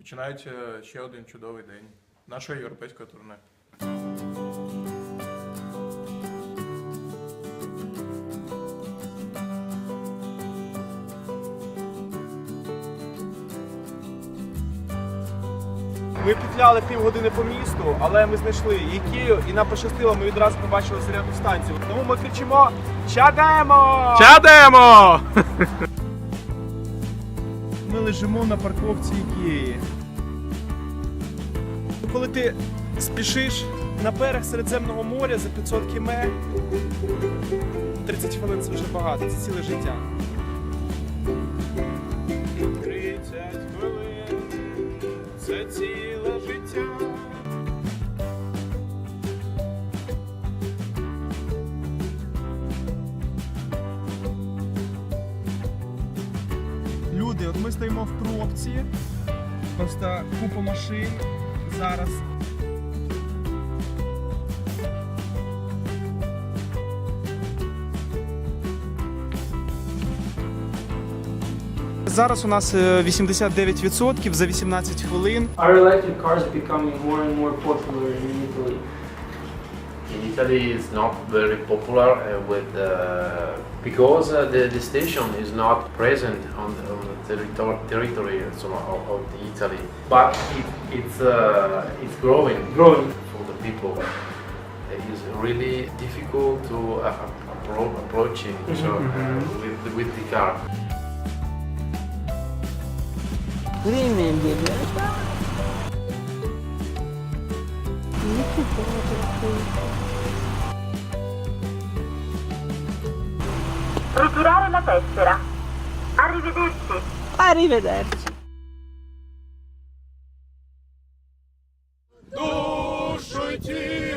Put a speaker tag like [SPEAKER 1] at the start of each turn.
[SPEAKER 1] Починається ще один чудовий день нашого європейського турне.
[SPEAKER 2] Ми петляли півгодини по місту, але ми знайшли Ікею і нам пощастило, ми відразу побачили зарядну станцію. Тому ми кричимо Чадаємо!
[SPEAKER 1] Чадемо!
[SPEAKER 2] Ми лежимо на парковці Ікеї. Коли ти спішиш на берег Середземного моря за 500 км, 30 хвилин це вже багато, це ціле життя. 30 хвилин це ціле життя. Люди, от ми стоїмо в пробці, просто купа машин зараз. Зараз у нас е, 89% за 18 хвилин.
[SPEAKER 3] Are electric cars becoming more and more popular in Italy?
[SPEAKER 4] in Italy it's not very popular uh, with uh, because uh, the, the station is not present on the, on the territory so, of, of Italy, but it, it's uh, it's growing growing for the people. It is really difficult to appro- approach it mm-hmm. so, uh, mm-hmm. with with the car.
[SPEAKER 5] Good evening, baby.
[SPEAKER 6] Ritirare la tessera. Arrivederci.
[SPEAKER 5] Arrivederci.
[SPEAKER 2] Душу ті